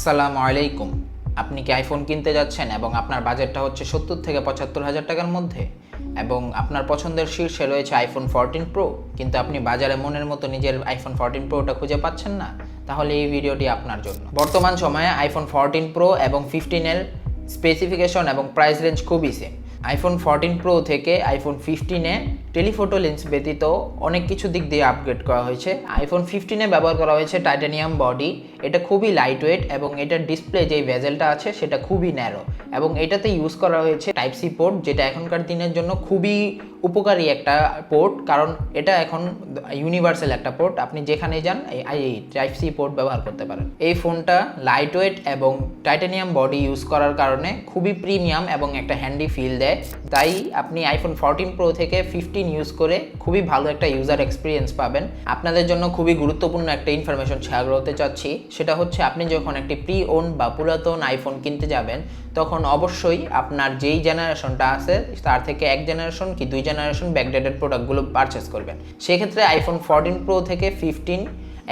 আসসালামু আলাইকুম। আপনি কি আইফোন কিনতে যাচ্ছেন এবং আপনার বাজেটটা হচ্ছে সত্তর থেকে পঁচাত্তর হাজার টাকার মধ্যে? এবং আপনার পছন্দের শীর্ষে রয়েছে আইফোন ফোরটিন প্রো কিন্তু আপনি বাজারে মনের মতো নিজের আইফোন ফোরটিন প্রোটা খুঁজে পাচ্ছেন না? তাহলে এই ভিডিওটি আপনার জন্য। বর্তমান সময়ে আইফোন ফোরটিন প্রো এবং ফিফটিনের স্পেসিফিকেশন এবং প্রাইস রেঞ্জ খুবই সেম আইফোন ফোরটিন প্রো থেকে আইফোন ফিফটিনে টেলিফোটো লেন্স ব্যতীত অনেক কিছু দিক দিয়ে আপগ্রেড করা হয়েছে। আইফোন ফিফটিনে ব্যবহার করা হয়েছে টাইটানিয়াম বডি এটা খুবই লাইট ওয়েট এবং এটার ডিসপ্লে যে ভেজেলটা আছে, সেটা খুবই ন্যারো এবং এটাতে ইউজ করা হয়েছে টাইপ সি পোর্ট যেটা এখনকার দিনের জন্য খুবই উপকারী একটা পোর্ট কারণ এটা এখন ইউনিভার্সাল একটা পোর্ট আপনি যেখানে যান, এই টাইপ সি পোর্ট ব্যবহার করতে পারেন। এই ফোনটা লাইট ওয়েট এবং টাইটানিয়াম বডি ইউজ করার কারণে খুবই প্রিমিয়াম এবং একটা হ্যান্ডি ফিল দেয়। তাই আপনি আইফোন ফোরটিন প্রো থেকে ফিফটিন ইউজ করে খুবই ভালো একটা ইউজার এক্সপিরিয়েন্স পাবেন। আপনাদের জন্য খুবই গুরুত্বপূর্ণ একটা ইনফরমেশন শেয়ার করতে চাচ্ছি। সেটা হচ্ছে, আপনি যখন একটি প্রি ওন বা পুরাতন আইফোন কিনতে যাবেন, তখন অবশ্যই আপনার যেই জেনারেশনটা আছে, তার থেকে এক জেনারেশন কি দুই জেনারেশন ব্যাকডেটেড প্রোডাক্টগুলো পারচেস করবেন। সেক্ষেত্রে আইফোন ফোরটিন প্রো থেকে ফিফটিন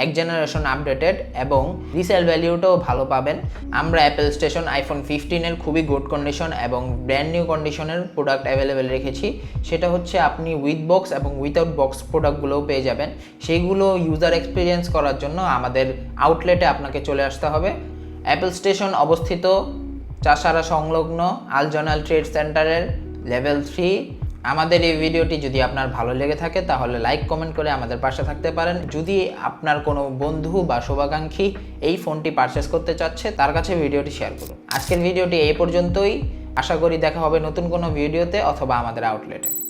এক জেনারেশন আপডেটেড এবং রিসেল ভ্যালিউটাও ভালো পাবেন। আমরা অ্যাপেল স্টেশন আইফোন ফিফটিনের খুবই গুড কন্ডিশন এবং ব্র্যান্ড নিউ কন্ডিশনের প্রোডাক্ট অ্যাভেলেবেল রেখেছি। সেটা হচ্ছে আপনি উইথ বক্স এবং উইথাউট বক্স প্রোডাক্টগুলোও পেয়ে যাবেন। সেইগুলো ইউজার এক্সপিরিয়েন্স করার জন্য আমাদের আউটলেটে আপনাকে চলে আসতে হবে। অ্যাপেল স্টেশন অবস্থিত চাষারা সংলগ্ন আলজনাল ট্রেড সেন্টারের লেভেল থ্রি আমাদের এই ভিডিওটি যদি আপনার ভালো লেগে থাকে, তাহলে লাইক কমেন্ট করে আমাদের পাশে থাকতে পারেন। যদি আপনার কোনো বন্ধু বা শুভাকাঙ্ক্ষী এই ফোনটি পারচেস করতে চাচ্ছে, তার কাছে ভিডিওটি শেয়ার করুন। আজকের ভিডিওটি এই পর্যন্তই। আশা করি দেখা হবে নতুন কোনো ভিডিওতে অথবা আমাদের আউটলেটে